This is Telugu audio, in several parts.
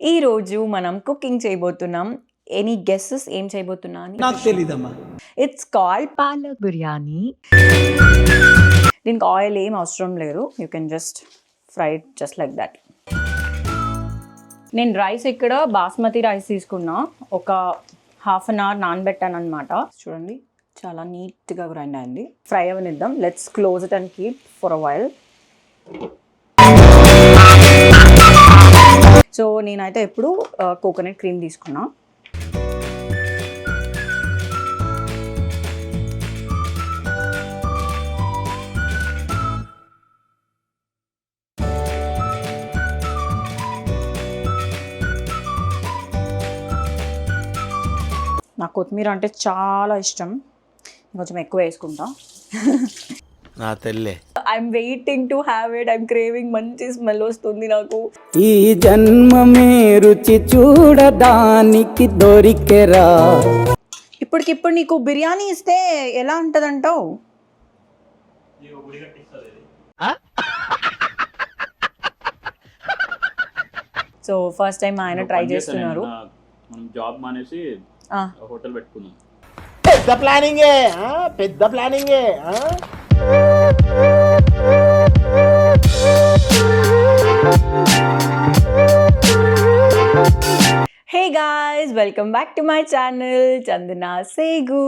ఈరోజు మనం కుకింగ్ చేయబోతున్నాం. ఎనీ గెస్సెస్ ఏం చేయబోతున్నా అని? నాకు తెలీదమ్మా. It's called palak biryani. దీనికి ఆయిల్ ఏం అవసరం లేదు. You can just fry just like that నేను రైస్ ఇక్కడ బాస్మతి రైస్ తీసుకున్నా. ఒక హాఫ్ అన్ అవర్ నానబెట్టాను అనమాట చూడండి చాలా నీట్గా గ్రైండ్ అయింది. Fry అవనిద్దాం. Let's close it and keep for a while so నేనైతే ఎప్పుడు కోకోనట్ క్రీమ్ తీసుకున్నా. నాకు కొత్తిమీర అంటే చాలా ఇష్టం. కొంచెం ఎక్కువ వేసుకుంటా. నా తెల్లే. I'm waiting to have it I'm craving మంచి స్మెల్ వస్తుంది నాకు. ఈ జన్మమే రుచి చూడడానికి దొరికెరా? ఇప్పటికిప్పుడు నీకు బిర్యానీ ఇస్తే ఎలా ఉంటుందంటావు? సో ఫస్ట్ టైం ఆయన ట్రై చేస్తున్నారు. మనం జాబ్ మానేసి ఆ, హోటల్ పెట్టుకున్నాం. పెద్ద ప్లానింగే ఆ? పెద్ద ప్లానింగే ఆ? Hey guys welcome back to my channel Chandana Segu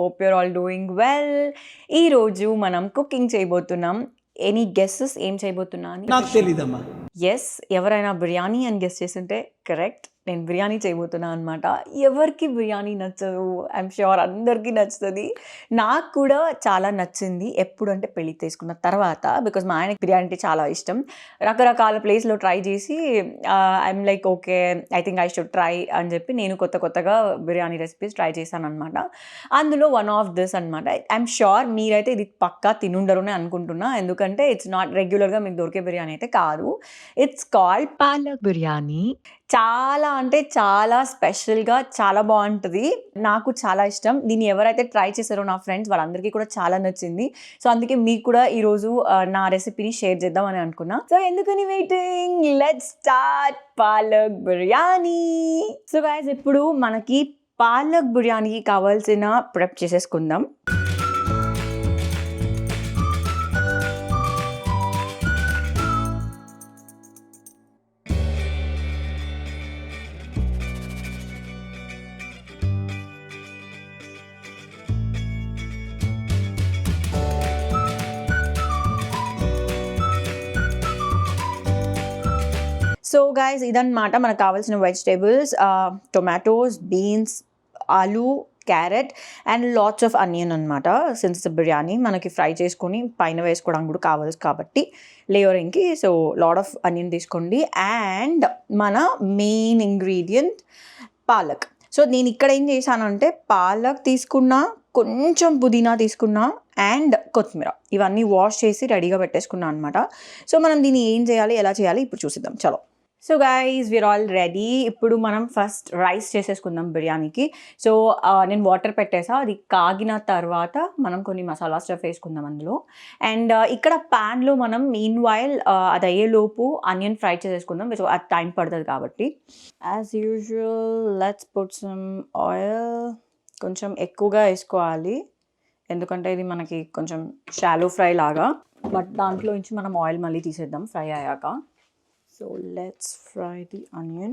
hope you're all doing well ఈరోజు మనం కుకింగ్ చేయబోతున్నాం. ఎనీ గెస్సెస్ ఏం చేయబోతున్నా అని? నాకు తెలీదమ్మా. ఎస్ ఎవరైనా బిర్యానీ అని గెస్ట్ చేస్తుంటే కరెక్ట్ నేను బిర్యానీ చేయబోతున్నా అనమాట ఎవరికి బిర్యానీ నచ్చదు? ఐఎమ్ ష్యూర్ అందరికీ నచ్చుతుంది. నాకు కూడా చాలా నచ్చింది ఎప్పుడు అంటే పెళ్ళి తీసుకున్న తర్వాత బికాజ్ మా ఆయనకి బిర్యానీ అంటే చాలా ఇష్టం. రకరకాల ప్లేస్లో ట్రై చేసి I'm like okay I think I should try అని చెప్పి నేను కొత్త కొత్తగా బిర్యానీ రెసిపీస్ ట్రై చేశాను అనమాట అందులో వన్ ఆఫ్ దిస్ అనమాట ఐఎమ్ షూర్ మీరైతే ఇది పక్కా తినుండరు అని అనుకుంటున్నా. ఎందుకంటే ఇట్స్ నాట్ రెగ్యులర్గా మీకు దొరికే బిర్యానీ అయితే కాదు. It's called palak biryani. చాలా అంటే చాలా స్పెషల్గా చాలా బాగుంటుంది. నాకు చాలా ఇష్టం. దీన్ని ఎవరైతే ట్రై చేశారో నా ఫ్రెండ్స్ వాళ్ళందరికీ కూడా చాలా నచ్చింది. సో అందుకే మీకు కూడా ఈరోజు నా రెసిపీని షేర్ చేద్దాం అని అనుకున్నా. సో ఎందుకని waiting? Let start palak biryani. So guys ఇప్పుడు మనకి పాలక్ బిర్యానీకి కావాల్సిన ప్రెప్ చేసేసుకుందాం. సో గైస్ ఇదన్నమాట మనకు కావాల్సిన వెజిటేబుల్స్ టొమాటోస్ బీన్స్ ఆలు carrot and lots of onion అనమాట సిన్స్ బిర్యానీ మనకి ఫ్రై చేసుకొని పైన వేసుకోవడానికి కూడా కావాలి కాబట్టి లేయరింగ్కి సో లాట్ ఆఫ్ అనియన్ తీసుకోండి. అండ్ మన మెయిన్ ఇంగ్రీడియంట్ పాలక్. సో నేను ఇక్కడ ఏం చేశానంటే పాలక్ తీసుకున్నా కొంచెం పుదీనా తీసుకున్నా అండ్ కొత్తిమీర. ఇవన్నీ వాష్ చేసి రెడీగా పెట్టేసుకున్నాను అనమాట సో మనం దీన్ని ఏం చేయాలి ఎలా చేయాలి ఇప్పుడు చూసిద్దాం. చలో. So guys we're all ready ఇప్పుడు మనం ఫస్ట్ రైస్ చేసేసుకుందాం బిర్యానీకి. సో నేను వాటర్ పెట్టేసా. అది కాగిన తర్వాత మనం కొన్ని మసాలా స్టఫ్ వేసుకుందాం అందులో. అండ్ ఇక్కడ ప్యాన్లో మనం మీన్ వైల్ అది అయ్యేలోపు ఆనియన్ ఫ్రై చేసేసుకుందాం. సో అది టైం పడుతుంది కాబట్టి. As usual let's put some oil కొంచెం ఎక్కువగా వేసుకోవాలి. ఎందుకంటే ఇది మనకి కొంచెం షాలో ఫ్రై లాగా. బట్ దాంట్లో నుంచి మనం ఆయిల్ మళ్ళీ తీసేద్దాం ఫ్రై అయ్యాక. So let's fry the onion.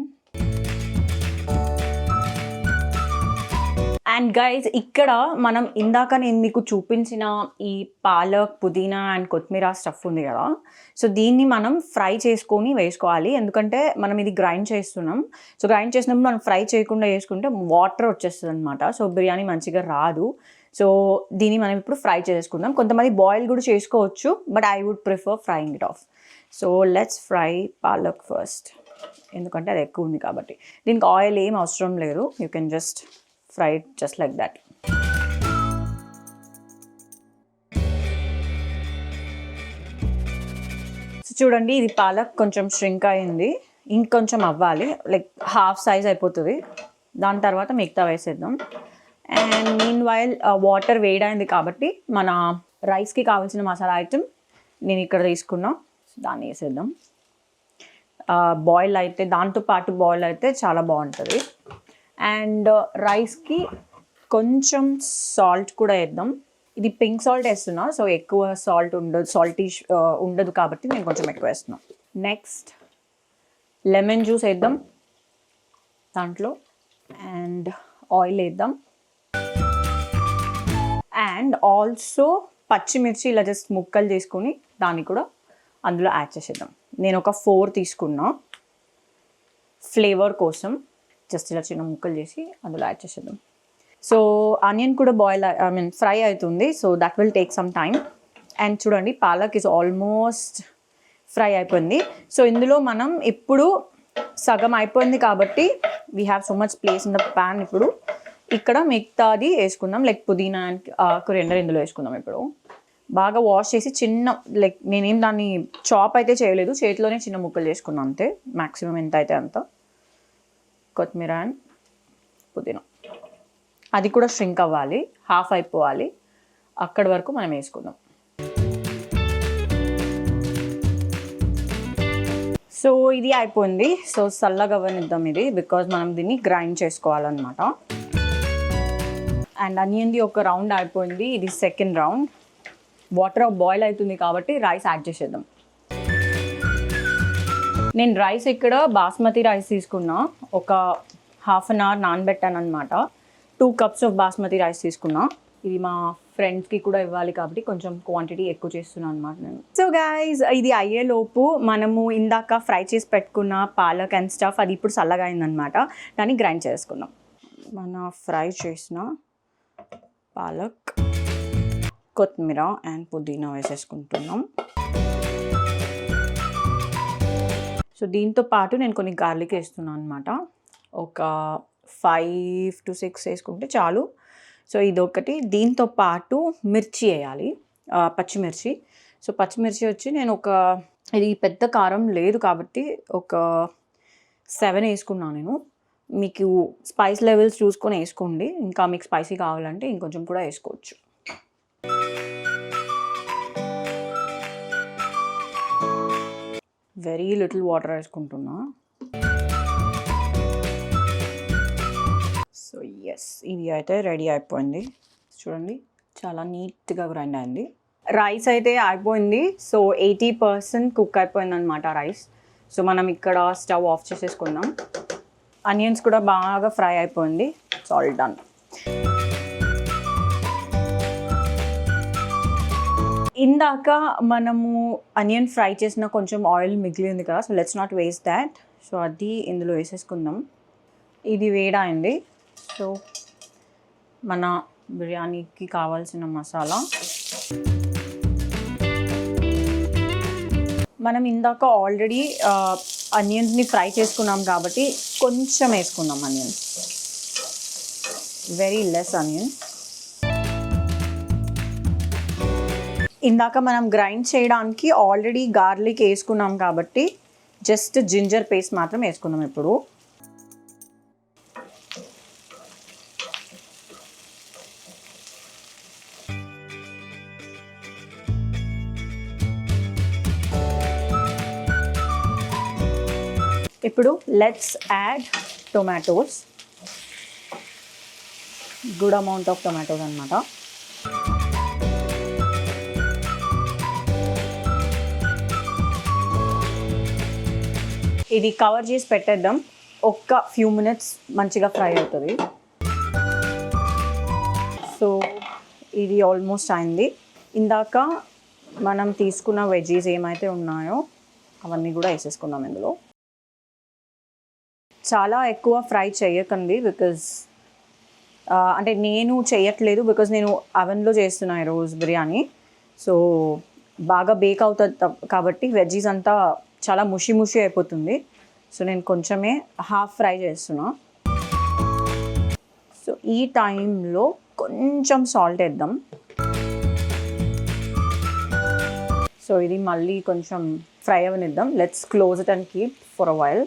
And guys ఇక్కడ మనం ఇందాక నేను మీకు చూపించిన ఈ పాలక్ పుదీనా అండ్ కొత్తిమీర స్టఫ్ ఉంది కదా సో దీన్ని మనం ఫ్రై చేసుకొని వేసుకోవాలి ఎందుకంటే మనం ఇది గ్రైండ్ చేస్తున్నాం సో గ్రైండ్ చేసినప్పుడు మనం ఫ్రై చేయకుండా వేసుకుంటే వాటర్ వచ్చేస్తుంది అనమాట సో బిర్యానీ మంచిగా రాదు సో దీన్ని మనం ఇప్పుడు ఫ్రై చేసుకుందాం కొంతమంది బాయిల్ కూడా చేసుకోవచ్చు but I would prefer frying it off so let's fry palak first ఎందుకంటే అది ఎక్కువ ఉంది కాబట్టి. దీనికి ఆయిల్ ఏం అవసరం లేదు. You can just fry just like that so చూడండి ఇది పాలక్ కొంచెం ష్రింక్ అయింది. ఇంకొంచెం అవ్వాలి. లైక్ హాఫ్ సైజ్ అయిపోతుంది. దాని తర్వాత మిగతా వేసేద్దాం. అండ్ మీన్ వైల్ వాటర్ వేడైంది కాబట్టి మన రైస్కి కావాల్సిన మసాలా ఐటమ్ నేను ఇక్కడ తీసుకున్నాను దాన్ని వేసేద్దాం. బాయిల్ అయితే దాంతో పాటు బాయిల్ అయితే చాలా బాగుంటుంది. అండ్ రైస్కి కొంచెం సాల్ట్ కూడా వేద్దాం. ఇది పింక్ సాల్ట్ వేస్తున్నా సో ఎక్కువ సాల్ట్ ఉండదు సాల్టీ ఉండదు కాబట్టి నేను కొంచెం ఎక్కువ వేస్తున్నాను నెక్స్ట్ లెమన్ జ్యూస్ వేద్దాం దాంట్లో. అండ్ ఆయిల్ వేద్దాం. అండ్ ఆల్సో పచ్చిమిర్చి ఇలా జస్ట్ ముక్కలు చేసుకొని దాన్ని కూడా అందులో యాడ్ చేసేద్దాం. నేను ఒక ఫోర్ తీసుకున్నా. ఫ్లేవర్ కోసం జస్ట్ ఇలా చిన్న ముక్కలు చేసి అందులో యాడ్ చేసేద్దాం. సో ఆనియన్ కూడా బాయిల్ ఐ మీన్ ఫ్రై అవుతుంది. So that will take some time and చూడండి పాలక్ ఇస్ ఆల్మోస్ట్ ఫ్రై అయిపోయింది. సో ఇందులో మనం ఇప్పుడు సగం అయిపోయింది కాబట్టి we have so much place in the pan ఇప్పుడు. ఇక్కడ మిగతాది వేసుకుందాం. లైక్ పుదీనా అండ్ కొరియండర్ uh, ఇందులో వేసుకుందాం ఇప్పుడు. బాగా వాష్ చేసి చిన్న లైక్ నేనేం దాన్ని చాప్ అయితే చేయలేదు. చేతిలోనే చిన్న ముక్కలు చేసుకున్నాను అంతే. మ్యాక్సిమం ఎంత అయితే అంత. కొత్తిమీర అండ్ పుదీనా. అది కూడా ష్రింక్ అవ్వాలి. హాఫ్ అయిపోవాలి. అక్కడి వరకు మనం వేసుకుందాం. సో ఇది అయిపోయింది. సో చల్లగా అవ్వనిద్దాం ఇది బికాజ్ మనం దీన్ని గ్రైండ్ చేసుకోవాలన్నమాట. అండ్ అనియన్ది ఒక రౌండ్ అయిపోయింది. ఇది సెకండ్ రౌండ్. వాటర్ బాయిల్ అవుతుంది కాబట్టి రైస్ యాడ్ చేసేద్దాం. నేను రైస్ ఇక్కడ బాస్మతి రైస్ తీసుకున్నా. ఒక హాఫ్ అన్ అవర్ నానబెట్టాను అనమాట two cups of basmati rice తీసుకున్నా. ఇది మా ఫ్రెండ్స్కి కూడా ఇవ్వాలి కాబట్టి కొంచెం క్వాంటిటీ ఎక్కువ చేస్తున్నాను అనమాట నేను. సో గైజ్ ఇది అయ్యేలోపు మనము ఇందాక ఫ్రై చేసి పెట్టుకున్న పాలక్ అండ్ స్టఫ్ అది ఇప్పుడు చల్లగా అయిందనమాట దాన్ని గ్రైండ్ చేసుకుందాం. మన ఫ్రై చేసిన పాలక్. కొత్తిమీర అండ్ పుదీనా వేసేసుకుంటున్నాం. సో దీంతో పాటు నేను కొన్ని గార్లిక్ వేస్తున్నాను అనమాట ఒక ఫైవ్ టు సిక్స్ వేసుకుంటే చాలు. సో ఇదొకటి. దీంతో పాటు మిర్చి వేయాలి. పచ్చిమిర్చి. సో పచ్చిమిర్చి వచ్చి నేను ఒక ఇది పెద్ద కారం లేదు కాబట్టి ఒక సెవెన్ వేసుకున్నాను నేను. మీకు స్పైస్ లెవెల్స్ చూసుకొని వేసుకోండి. ఇంకా మీకు స్పైసీ కావాలంటే ఇంకొంచెం కూడా వేసుకోవచ్చు. వెరీ లిటిల్ వాటర్ వేసుకుంటున్నా. సో ఎస్ ఇది అయితే రెడీ అయిపోయింది. చూడండి చాలా నీట్గా గ్రైండ్ అయింది. రైస్ అయితే అయిపోయింది. సో ఎయిటీ పర్సెంట్ కుక్ అయిపోయింది అనమాట రైస్. సో మనం ఇక్కడ స్టవ్ ఆఫ్ చేసేసుకుందాం. అనియన్స్ కూడా బాగా ఫ్రై అయిపోయింది. సాల్ట్ డన్ ఇందాక మనము అనియన్ ఫ్రై చేసిన కొంచెం ఆయిల్ మిగిలింది కదా so let's not waste that so అది ఇందులో వేసేసుకుందాం. ఇది వేడైంది సో మన బిర్యానీకి కావాల్సిన మసాలా. మనం ఇందాక ఆల్రెడీ అనియన్స్ని ఫ్రై చేసుకున్నాం కాబట్టి కొంచెం వేసుకుందాం అనియన్స్ వెరీ లెస్ అనియన్స్ ఇందాక మనం గ్రైండ్ చేయడానికి ఆల్రెడీ గార్లిక్ వేసుకున్నాం కాబట్టి జస్ట్ జింజర్ పేస్ట్ మాత్రం వేసుకుందాం ఇప్పుడు. ఇప్పుడు let's add tomatoes good amount of tomatoes అనమాట ఇది కవర్ చేసి పెట్టేద్దాం. ఒక్క ఫ్యూ మినిట్స్ మంచిగా ఫ్రై అవుతుంది. సో ఇది ఆల్మోస్ట్ అయింది. ఇందాక మనం తీసుకున్న వెజ్జీస్ ఏమైతే ఉన్నాయో అవన్నీ కూడా వేసేసుకున్నాం ఇందులో. చాలా ఎక్కువ ఫ్రై చేయకండి బికాజ్ అంటే నేను చేయట్లేదు బికాజ్ నేను అవెన్లో చేస్తున్నా ఈరోజు బిర్యానీ. సో బాగా బేక్ అవుతుంది కాబట్టి వెజ్జీస్ అంతా చాలా ముషి ముషి అయిపోతుంది. సో నేను కొంచెమే హాఫ్ ఫ్రై చేస్తున్నా. సో ఈ టైంలో కొంచెం సాల్ట్ వేద్దాం. సో ఇది మళ్ళీ కొంచెం fry అవనిద్దాం. Let's close it and keep for a while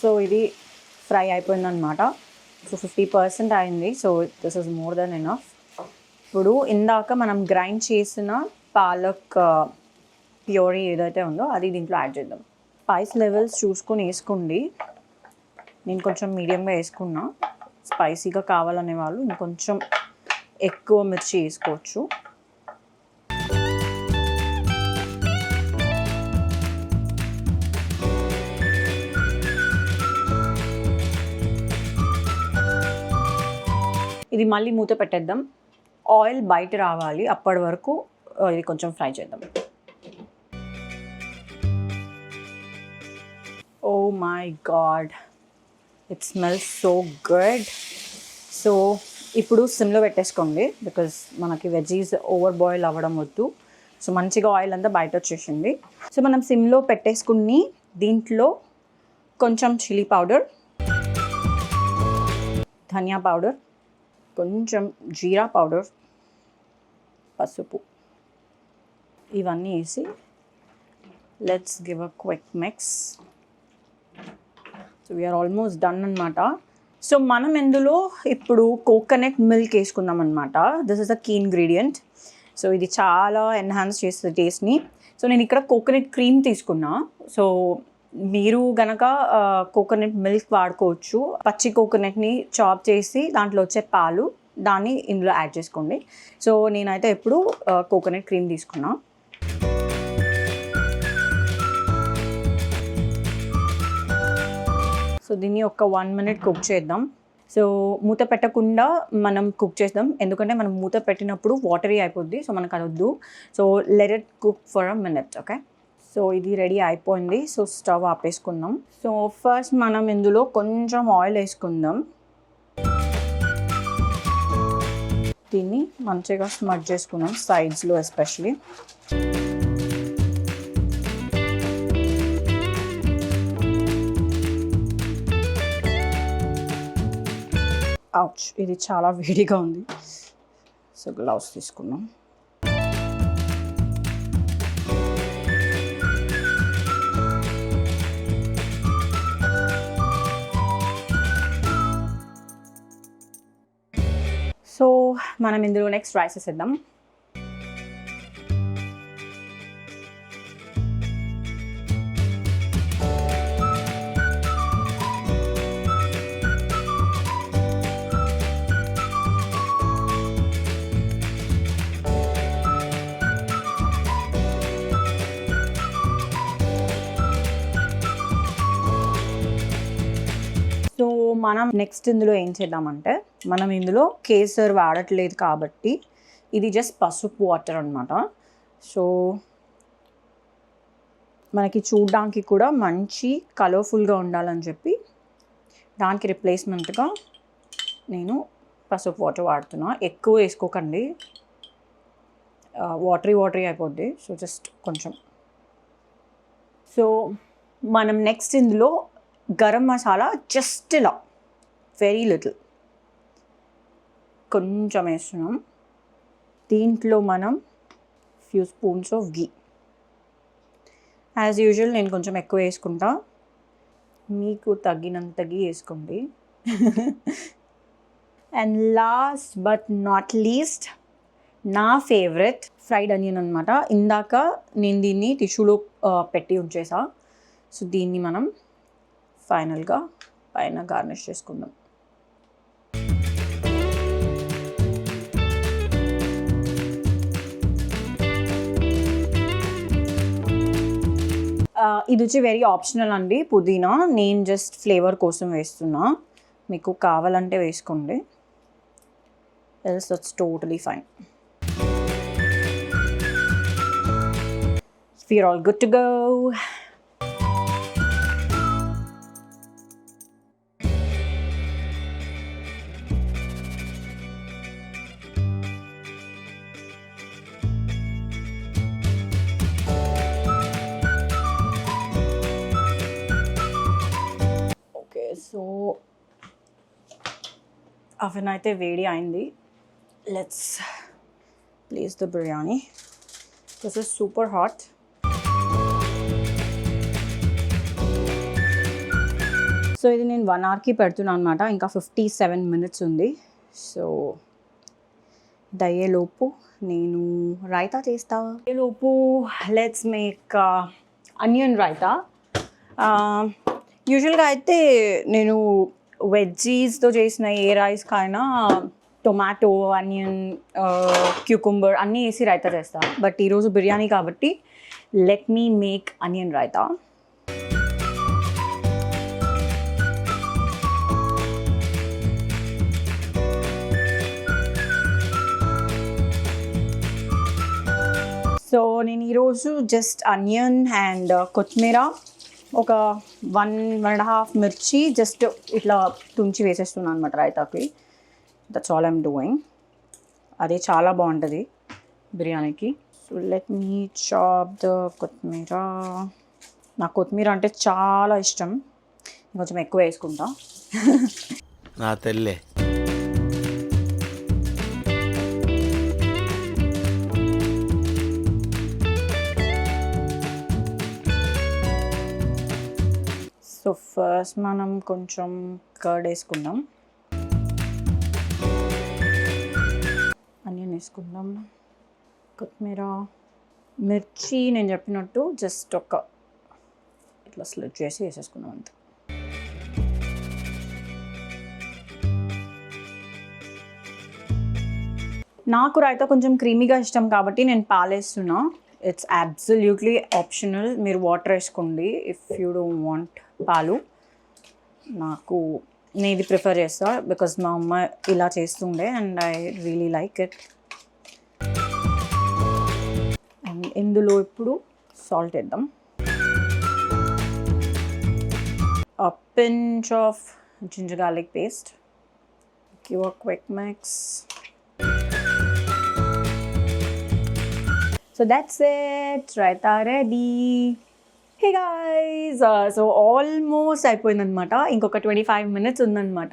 so ఇది ఫ్రై అయిపోయిందనమాట సో ఫిఫ్టీ పర్సెంట్ అయింది. So this is more than enough ఇప్పుడు ఇందాక మనం గ్రైండ్ చేసిన పాలక్ uh, ప్యూరీ ఏదైతే ఉందో అది దీంట్లో యాడ్ చేద్దాం. స్పైస్ లెవెల్స్ చూసుకొని వేసుకోండి. నేను కొంచెం మీడియంగా వేసుకున్నా. స్పైసీగా కావాలనే వాళ్ళు ఇంకొంచెం ఎక్కువ మిర్చి వేసుకోవచ్చు. ఇది మళ్ళీ మూత పెట్టేద్దాం. ఆయిల్ బయట రావాలి. అప్పటి వరకు ఇది కొంచెం ఫ్రై చేద్దాం. ఓ my God it smells so good so ఇప్పుడు సిమ్లో పెట్టేసుకోండి. బికాజ్ మనకి వెజీస్ ఓవర్ బాయిల్ అవ్వడం వద్దు. సో మంచిగా ఆయిల్ అంతా బయట వచ్చేసింది. సో మనం సిమ్లో పెట్టేసుకుని దీంట్లో కొంచెం చిల్లీ పౌడర్ ధనియా పౌడర్ కొంచెం జీరా పౌడర్ పసుపు ఇవన్నీ వేసి let's give a quick mix so we're almost done అనమాట సో మనం ఇందులో ఇప్పుడు కోకోనట్ మిల్క్ వేసుకుందాం అనమాట this is a key ingredient so ఇది చాలా ఎన్హాన్స్ చేస్తుంది టేస్ట్ని సో నేను ఇక్కడ కోకోనట్ క్రీమ్ తీసుకున్నా. సో మీరు గనక కోకోనట్ మిల్క్ వాడుకోవచ్చు. పచ్చి కోకోనట్ని చాప్ చేసి దాంట్లో వచ్చే పాలు దాన్ని ఇందులో యాడ్ చేసుకోండి. సో నేనైతే ఎప్పుడు కోకోనట్ క్రీమ్ తీసుకున్నా. సో దీన్ని ఒక వన్ మినిట్ కుక్ చేద్దాం. సో మూత పెట్టకుండా మనం కుక్ చేద్దాం. ఎందుకంటే మనం మూత పెట్టినప్పుడు వాటరీ అయిపోద్ది. సో మనకు అదొద్దు so let it cook for a minute okay? So ఇది రెడీ అయిపోయింది. సో స్టవ్ ఆపేసుకుందాం. సో ఫస్ట్ మనం ఇందులో కొంచెం ఆయిల్ వేసుకుందాం. దీన్ని మంచిగా స్మట్ చేసుకుందాం సైడ్స్లో ఎస్పెషలీ అవుచ్ ఇది చాలా వేడిగా ఉంది. సో గ్లౌస్ తీసుకున్నాం సో మనం ఇందులో నెక్స్ట్ రైసెస్ ఇద్దాం మనం నెక్స్ట్ ఇందులో ఏం చేద్దామంటే మనం ఇందులో కేసర్ వాడట్లేదు కాబట్టి ఇది జస్ట్ పసుపు వాటర్ అనమాట సో మనకి చూడడానికి కూడా మంచి కలర్ఫుల్గా ఉండాలని చెప్పి దానికి రిప్లేస్మెంట్గా నేను పసుపు వాటర్ వాడుతున్నా. ఎక్కువ వేసుకోకండి. వాటరీ వాటరీ అయిపోద్ది. సో జస్ట్ కొంచెం. సో మనం నెక్స్ట్ ఇందులో గరం మసాలా జస్ట్ ఇలా వెరీ లిటిల్ కొంచెం వేస్తున్నాం. దీంట్లో మనం few spoons of ghee as usual నేను కొంచెం ఎక్కువ వేసుకుంటా. మీకు తగినంత గీ వేసుకోండి. And last but not least నా ఫేవరెట్ ఫ్రైడ్ అనియన్ అనమాట ఇందాక నేను దీన్ని టిష్యూలో పెట్టి ఉంచేసా. సో దీన్ని మనం ఫైనల్గా పైన గార్నిష్ చేసుకుందాం. ఇది వచ్చి వెరీ ఆప్షనల్ అండి పుదీనా. నేను జస్ట్ ఫ్లేవర్ కోసం వేస్తున్నా. మీకు కావాలంటే వేసుకోండి. Else that's totally fine we're all good to go oven అయితే వేడి అయింది. Let's place the biryani this is super hot so ఇది నేను వన్ అవర్కి పెడుతున్నాను అనమాట ఇంకా ఫిఫ్టీ సెవెన్ మినిట్స్ ఉంది. సో దయ్యేలోపు నేను రైతా చేస్తా. లోపు let's make onion raita. Uh, యూజువల్గా అయితే నేను వెజ్జీస్తో చేసిన ఏ రైస్ కైనా టొమాటో ఆనియన్ క్యూకుంబర్ అన్నీ వేసి రైతా చేస్తా. బట్ ఈరోజు బిర్యానీ కాబట్టి let me make onion raita. So నేను ఈరోజు జస్ట్ అనియన్ అండ్ కొత్తిమీర ఒక వన్ వన్ అండ్ హాఫ్ మిర్చి జస్ట్ ఇట్లా తుంచి వేసేస్తున్నాను అనమాట రైతాకి దట్స్ ఆల్ ఐమ్ డూయింగ్ అది చాలా బాగుంటుంది బిర్యానీకి. So let me chop the kothimeera. నాకు కొత్తిమీర అంటే చాలా ఇష్టం. కొంచెం ఎక్కువ వేసుకుంటా. నా తెల్లే. సో ఫస్ట్ మనం కొంచెం కర్డ్ వేసుకుందాం. అనియన్ వేసుకుందాం. కొత్తిమీర మిర్చి నేను చెప్పినట్టు జస్ట్ ఒక ఇట్లా స్లిట్ చేసి వేసేసుకున్నాం అంతే. నాకు రైతా కొంచెం క్రీమీగా ఇష్టం కాబట్టి నేను పాలేస్తున్నా ఇట్స్ అబ్సల్యూట్లీ ఆప్షనల్ మీరు వాటర్ వేసుకోండి. ఇఫ్ యూ డోంట్ వాంట్ పాలు. నాకు నేది ప్రిఫర్ చేస్తా బికాస్ మా అమ్మ ఇలా చేస్తుండే and I really like it and ఇందులో ఇప్పుడు సాల్ట్ వేద్దాం. Pinch of ginger garlic paste QR quick mix so that's it raita ready hey guys so uh, almost అయిపోయిందనమాట ఇంకొక ట్వంటీ ఫైవ్ మినిట్స్ ఉందనమాట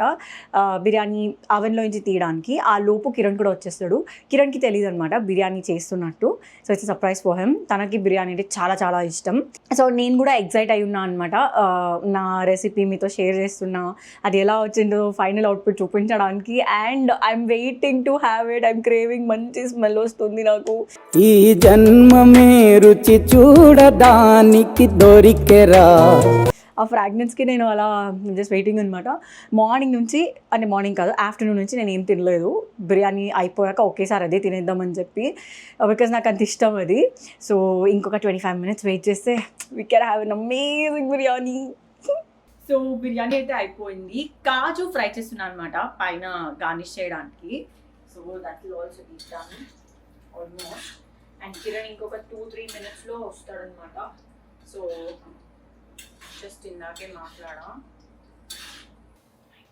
బిర్యానీ అవెన్లోంచి తీయడానికి. ఆ లోపు కిరణ్ కూడా వచ్చేస్తాడు. కిరణ్కి తెలియదు అనమాట బిర్యానీ చేస్తున్నట్టు. So it's surprise for him తనకి బిర్యానీ అంటే చాలా చాలా ఇష్టం. సో నేను కూడా ఎగ్జైట్ అయి ఉన్నా అనమాట uh, నా రెసిపీ మీతో షేర్ చేస్తున్నా. అది ఎలా వచ్చిందో ఫైనల్ అవుట్పుట్ చూపించడానికి. And I'm waiting to have it I'm craving మంచి స్మెల్ వస్తుంది నాకు. ఈ జన్మమే రుచి చూడడానికి దొరికెరా. ఆ ఫ్రాగ్రెన్స్కి నేను అలా జస్ట్ వెయిటింగ్ అనమాట మార్నింగ్ నుంచి అంటే మార్నింగ్ కాదు ఆఫ్టర్నూన్ నుంచి నేను ఏం తినలేదు. బిర్యానీ అయిపోయాక ఒకేసారి అదే తినేద్దామని చెప్పి బికాజ్ నాకు అంత ఇష్టం అది. సో ఇంకొక ట్వంటీ ఫైవ్ మినిట్స్ వెయిట్ చేస్తే we can have an amazing biryani. So biryani అయితే అయిపోయింది. కాజు ఫ్రై చేస్తున్నాను అనమాట పైన గార్నిష్ చేయడానికి. So that will also done almost and Kiran ఇంకొక టూ త్రీ మినిట్స్లో వస్తాడనమాట సో జస్ట్ ఇందాకే మాట్లాడా My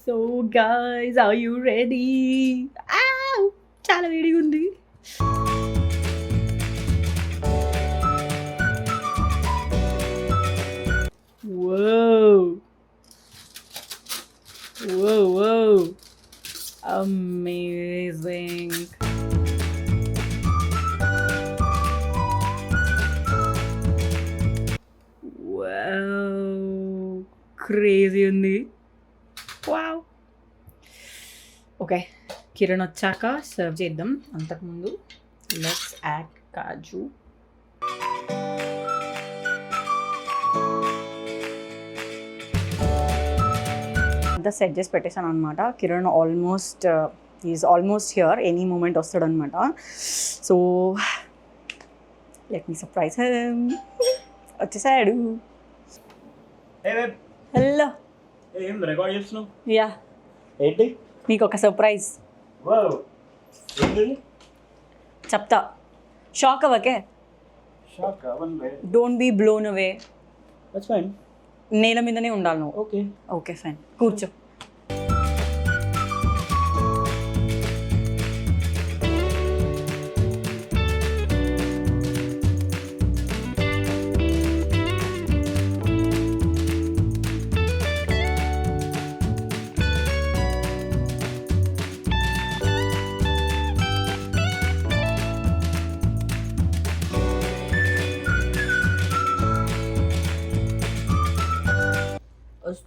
so guys are you ready చాలా వేడిగా ఉంది Whoa, whoa. Amazing. Wow. Crazy ఉంది వావ్ ఓకే కిరణ్ వచ్చాక సర్వ్ చేద్దాం అంతకుముందు లెట్స్ యాడ్ కాజు అంతా సెట్ చేసి పెట్టేశాను అనమాట Kiran almost is almost here any moment వస్తాడు అనమాట సో లెట్ మీ సర్ప్రైజ్ వచ్చేసాడు. హలో రికార్డ్ చేస్తున్నావు? యా ఏంటి? నీకు ఒక సర్ప్రైజ్ చెప్తా. Shock అవ్వకే. Shock don't be blown away that's fine నేల మీదనే ఉండాలి నువ్వు. ఓకే ఓకే ఫైన్ కూర్చో.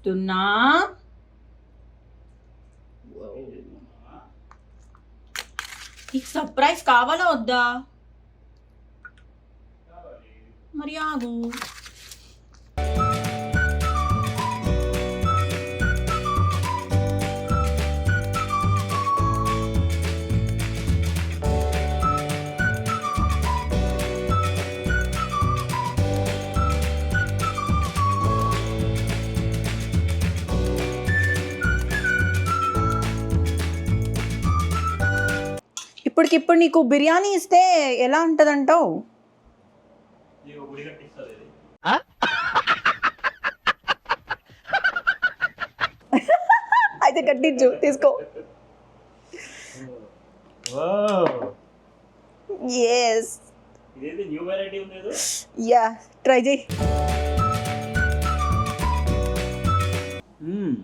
చెప్తున్నా. నీకు సర్ప్రైజ్ కావాలా వద్దా? మరి ఆగు. ఇప్పటికిప్పుడు నీకు బిర్యానీ ఇస్తే ఎలా ఉంటుందంటావు? నీకు గుడి కట్టిస్తుంది ఇది అయితే కట్టించు తీసుకో. ఎస్ ఇదేంటి న్యూ వెరైటీ ఉంది ఏదో యా ట్రై చేయి. మ్మ్.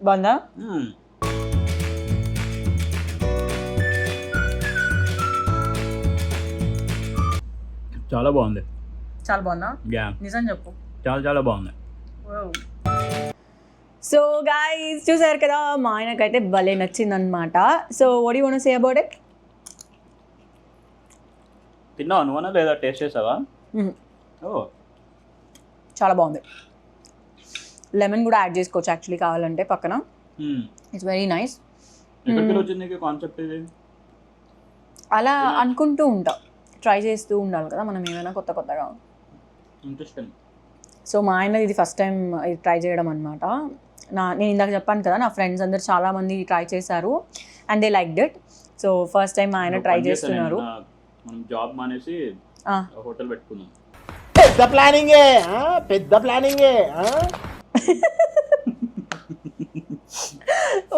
బాగుందా? చాలా బాగుంది. చాలా బాగుందా? యా నిజం చెప్పు. చాలా చాలా బాగుంది. సో గాయస్ చూసారు కదా మా ఆయనకైతే భలే నచ్చింది అనమాట సో వడి వన్ సే అబౌట్ ఇట్ తిన్నావా? నువ్వనా లేదా? టేస్ట్ చేసావా? ఓ. చాలా బాగుంది. లెమన్ కూడా యాడ్ చేసుకోవచ్చు యాక్చువల్లీ కావాలంటే పక్కన. ఇట్స్ వెరీ నైస్ కాన్సెప్ట్ ఇది? అలా అనుకుంటూ ఉంటాం. ట్రై చేస్తూ ఉండాలి కదా మనం ఏమైనా కొత్త కొత్తగా. ఇంట్రెస్టింగ్ సో మా ఆయన ఇది ఫస్ట్ టైం ఇది ట్రై చేయడం అనమాట నా నేను ఇందాక చెప్పాను కదా నా ఫ్రెండ్స్ అందరు చాలా మంది ట్రై చేశారు and they liked it so first time మా ఆయన ట్రై చేస్తున్నారు. మనం జాబ్ మానేసి ఆ, హోటల్ పెట్టుకున్నాం. పెద్ద ప్లానింగే ఆ? పెద్ద ప్లానింగే?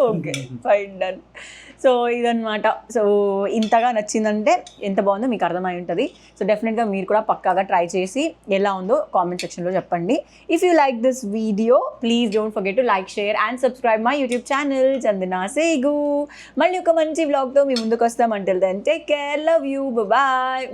ఓకే ఫైన్ డన్ సో ఇదనమాట సో ఇంతగా నచ్చిందంటే ఎంత బాగుందో మీకు అర్థమై ఉంటుంది. సో డెఫినెట్గా మీరు కూడా పక్కాగా ట్రై చేసి ఎలా ఉందో కామెంట్ సెక్షన్లో చెప్పండి. If you like this video please don't forget to like share and subscribe my YouTube channel Chandana Segu మళ్ళీ ఒక మంచి వ్లాగ్తో మీ ముందుకు వస్తాం అంటే then take care love you bye